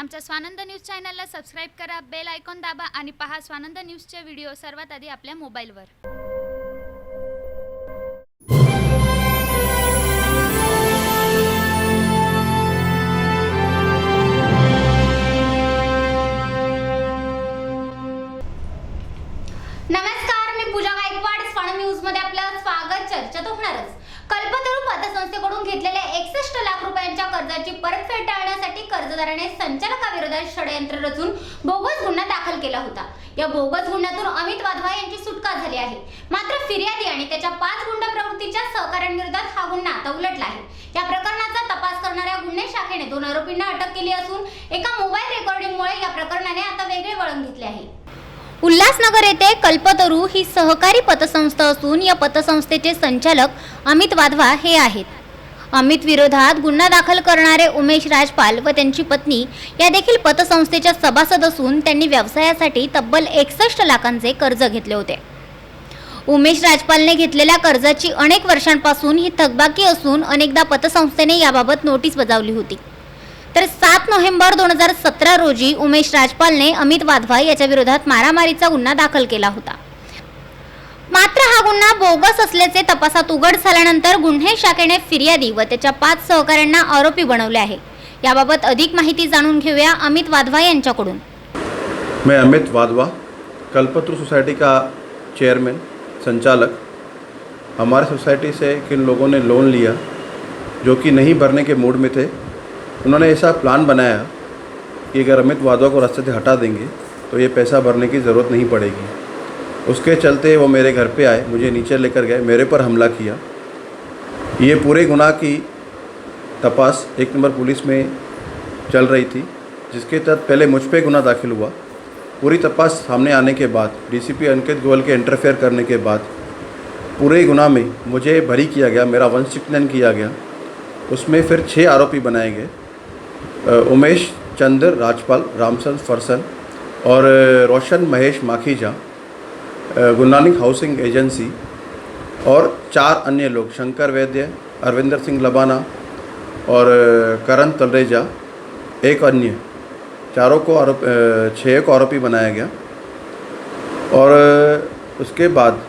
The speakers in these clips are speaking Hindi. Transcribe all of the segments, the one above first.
आमच्या स्वानंद न्यूज चॅनलला सबस्क्राईब करा बेल आयकॉन दाबा आणि पहा स्वानंद न्यूज चे व्हिडिओ सर्वात आधी आपल्या मोबाईलवर. नमस्कार मी पूजा गायकवाड. स्वानंद न्यूजमध्ये आपलं स्वागत. चर्चा होणारच. कल्पतरू पतसंस्थेकडून घेतलेल्या एकसष्ट लाख रुपयांच्या कर्जाची परतफेड अर्जदाराने संचालकाविरोधात षडयंत्र रचून बोगस गुन्हा दाखल केला होता. या बोगस गुन्ह्यातून अमित वाधवा यांची सुटका झाली आहे. मात्र फिर्यादी आणि त्याच्या पाच गुंड प्रवृत्तीच्या सहकाऱ्यांविरोधात हा गुन्हा आता उलटला आहे. या प्रकरणाचा तपास करणाऱ्या गुन्हे शाखेने दोन आरोपींना अटक केली असून एका मोबाईल रेकॉर्डिंगमुळे या प्रकरणाने आता वेगळे वळण घेतले आहे. उल्हासनगर येथे कल्पतरू ही सहकारी पतसंस्था असून या पतसंस्थेचे संचालक अमित वाधवा हे आहेत. अमित विरोधात गुन्हा दाखल करणारे उमेश राजपाल व त्यांची पत्नी या देखील पतसंस्थेच्या सभासद असून त्यांनी व्यवसायासाठी तब्बल एकसष्ट लाखांचे कर्ज घेतले होते. उमेश राजपालने घेतलेल्या कर्जाची अनेक वर्षांपासून ही थकबाकी असून अनेकदा पतसंस्थेने याबाबत नोटीस बजावली होती. तर सात नोव्हेंबर दोन हजार सतरा रोजी उमेश राजपालने अमित वाधवा याच्या विरोधात मारामारीचा गुन्हा दाखल केला होता. हा गुन्हा बोगस असल्याचे तपासात उघड झाल्यानंतर गुन्हे शाखेने फिर्यादी व त्याच्या पाच सहकाऱ्यांना आरोपी बनवले आहे. याबाबत अधिक माहिती जाणून घेऊया अमित वाधवा यांच्याकडून. मैं अमित वाधवा, कल्पतरु सोसाइटी का चेयरमैन, संचालक। हमारे सोसाइटी से किन लोगों ने लोन लिया, जो कि नहीं भरने के मूड में थे, उन्होंने ऐसा प्लान बनाया कि अगर अमित वाधवा को रास्ते से हटा देंगे तो ये पैसा भरने की ज़रूरत नहीं पड़ेगी। उसके चलते वो मेरे घर पे आए, मुझे नीचे लेकर गए, मेरे पर हमला किया। ये पूरे गुनाह की तपास एक नंबर पुलिस में चल रही थी, जिसके तहत पहले मुझ पर गुना दाखिल हुआ। पूरी तपास सामने आने के बाद, डीसीपी अंकित गोयल के इंटरफेयर करने के बाद, पूरे गुनाह में मुझे भरी किया गया, मेरा वंश चिकन किया गया। उसमें फिर छः आरोपी बनाए गए उमेश चंद्र राजपाल रामचंद फरसन और रोशन महेश माखीजा। अ, गुरुनानक हाउसिंग एजेंसी और चार अन्य लोग शंकर वैद्य अरविंदर सिंह लबाना और करण तलरेजा एक अन्य। चारों को आरोप छः को आरोपी बनाया गया। और उसके बाद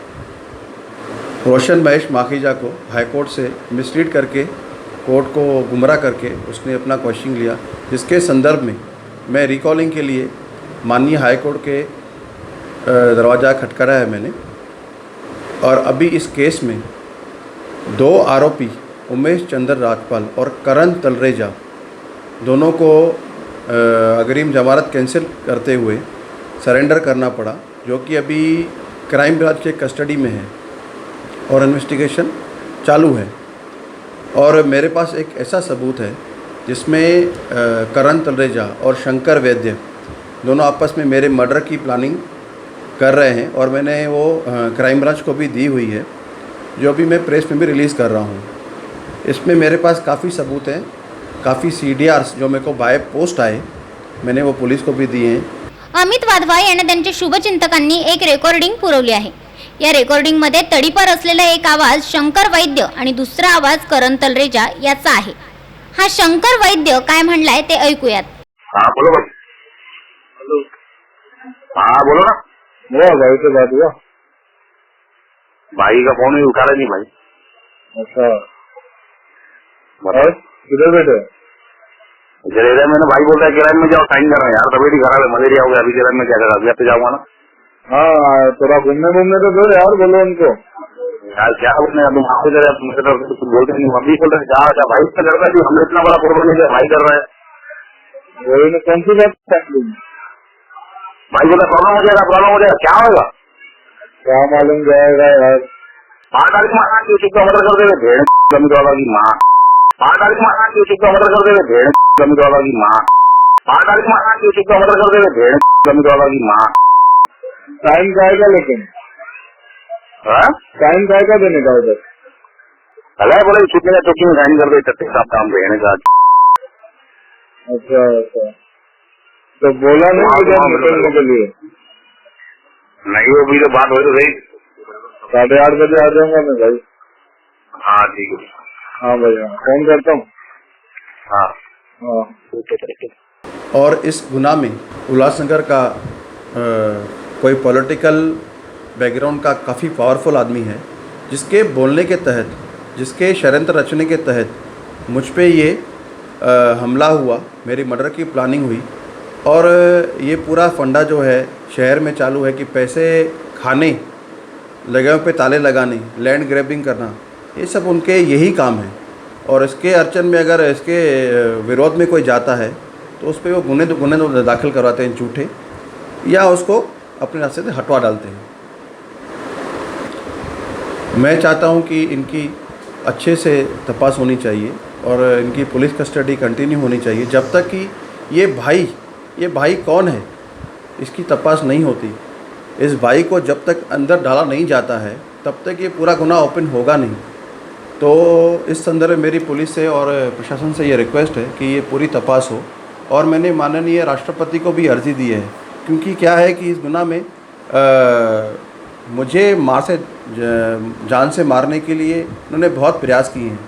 रोशन महेश माखीजा को हाईकोर्ट से मिसलीड करके कोर्ट को गुमराह करके उसने अपना क्वेश्चन लिया जिसके संदर्भ में मैं रिकॉलिंग के लिए माननीय हाईकोर्ट के दरवाज़ा खटखड़ा है मैंने। और अभी इस केस में दो आरोपी, उमेश चंद्र राजपाल और करण तलरेजा, दोनों को अग्रिम जमानत कैंसिल करते हुए सरेंडर करना पड़ा, जो कि अभी क्राइम ब्रांच के कस्टडी में है और इन्वेस्टिगेशन चालू है। और मेरे पास एक ऐसा सबूत है, जिसमें करण तलरेजा और शंकर वैद्य दोनों आपस में मेरे मर्डर की प्लानिंग कर रहे हैं और मैंने वो क्राइम ब्रांच को भी दी हुई है जो अभी मैं प्रेस में भी रिलीज़ कर रहा हूँ। इसमें मेरे पास काफ़ी सबूत हैं काफ़ी सी जो मेरे को बाय पोस्ट आए मैंने वो पुलिस को भी दिए हैं। अमित वाधवा यांना त्यांच्या शुभचिंतकांनी एक रेकॉर्डिंग पुरवली आहे. या रेकॉर्डिंगमध्ये तडीपार असलेला एक आवाज शंकर वैद्य आणि दुसरा आवाज करण तलरेजा याचा आहे. हा शंकर वैद्य काय म्हणलाय ते ऐकूयात. हाँ बोलो भाई हाँ बोलो ना. हुआ भाई से बात हुआ। भाई का फ़ोन ही उठा रहे नहीं भाई। अच्छा। बताओ। किधर बैठे? जरेरा मैंने भाई बोल रहा है किराए में जाओ साइन कर रहे हैं यार तबीयत ही खराब है मलेरिया हो गया अभी किराए में क्या करा अभी तो जाऊँगा ना। हाँ थोड़ा घूमने घूमने तो दो यार बोलो उनको। यार क्या बोलने तुम मुझे तो कुछ बोलते नहीं अभी बोल रहे हैं, क्या भाई इसका लड़का जी हमने इतना बड़ा प्रॉब्लम नहीं भाई कर रहा है। वही कौन सी बात कर भाई बोला प्रॉब्लम हो जाएगा प्रॉब्लम हो जाएगा क्या होगा? क्या मालूम जाएगा यार। पाँच तारीख में आना क्यों चुपका मर्डर कर देवे भेड़ कमी वाला की माँ। पाँच तारीख में आना क्यों चुपका मर्डर कर देवे भेड़ कमी वाला की माँ। पाँच तारीख में आना क्यों चुपका मर्डर कर देवे भेड़ कमी वाला की माँ। टाइम जाएगा लेकिन? हाँ? टाइम जाएगा देने का उधर? अल्लाह बोले छुट्टी में चौकी में साइन कर दे साहब काम भेड़ का। अच्छा अच्छा। तो बोला नहीं हाँ, उधर हाँ, निकलने के लिए। नहीं वो भी तो बात हो तो रही साढ़े आठ बजे आ जाऊँगा मैं भाई। हाँ ठीक है। हाँ भाई हाँ फ़ोन करता हूँ। हाँ। हाँ। और इस गुना में उल्लासनगर का अ, कोई पॉलिटिकल बैकग्राउंड का काफ़ी पावरफुल आदमी है जिसके बोलने के तहत जिसके षडयंत्र रचने के तहत मुझ पे ये अ, हमला हुआ मेरी मर्डर की प्लानिंग हुई। और ये पूरा फंडा जो है, शहर में चालू है कि पैसे खाने जगहों पे ताले लगाने लैंड ग्रैबिंग करना, ये सब उनके यही काम है। और इसके अर्चन में अगर इसके विरोध में कोई जाता है तो उस पर वो गुने दो, गुने तो दाखिल करवाते हैं झूठे, या उसको अपने रास्ते से हटवा डालते हैं। मैं चाहता हूँ कि इनकी अच्छे से तपास होनी चाहिए और इनकी पुलिस कस्टडी कंटिन्यू होनी चाहिए, जब तक कि ये भाई ये भाई कौन है? इसकी तपास नहीं होती। इस भाई को जब तक अंदर डाला नहीं जाता है तब तक ये पूरा गुना ओपन होगा नहीं। तो इस संदर्भ में मेरी पुलिस से और प्रशासन से ये रिक्वेस्ट है कि ये पूरी तपास हो। और मैंने माननीय राष्ट्रपति को भी अर्जी दी है क्योंकि क्या है कि इस गुना में अ, मुझे माँ से जान से मारने के लिए उन्होंने बहुत प्रयास किए हैं।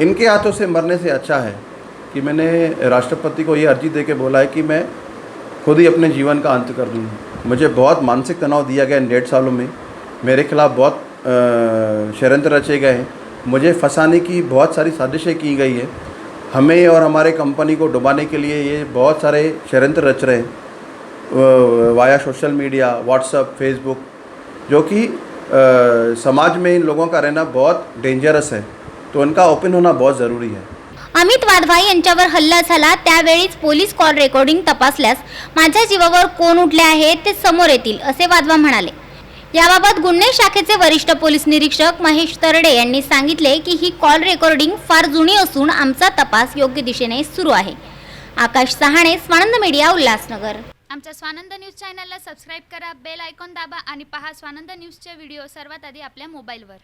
इनके हाथों से मरने से अच्छा है। कि मैंने राष्ट्रपति को ये अर्जी दे के बोला है कि मैं खुद ही अपने जीवन का अंत कर दूँ मुझे बहुत मानसिक तनाव दिया गया इन डेढ़ सालों में। मेरे खिलाफ़ बहुत षडयंत्र रचे गए हैं। मुझे फंसाने की बहुत सारी साजिशें की गई है। हमें और हमारे कंपनी को डुबाने के लिए ये बहुत सारे षडयंत्र रच रहे हैं। Via social media WhatsApp Facebook, जो कि समाज में इन लोगों का रहना बहुत डेंजरस है। तो इनका ओपन होना बहुत ज़रूरी है। अमित वाधवा यांच्यावर हल्ला झाला. त्यावेळीच पोलीस कॉल रेकॉर्डिंग तपासल्यास माझ्या जीवावर कोण उठले आहे ते समोर येतील असे वाधवा म्हणाले. याबाबत गुन्हे शाखेचे वरिष्ठ पोलीस निरीक्षक महेश तरडे यांनी सांगितले की ही कॉल रेकॉर्डिंग फार जुनी असून आमचा तपास योग्य दिशेने सुरू आहे. आकाश सहाणे स्वानंद मीडिया उल्हासनगर. आमच्या स्वानंद न्यूज चॅनलला सबस्क्राईब करा बेल आयकॉन दाबा आणि पहा स्वानंद न्यूजचे व्हिडिओ सर्वात आधी आपल्या मोबाईलवर.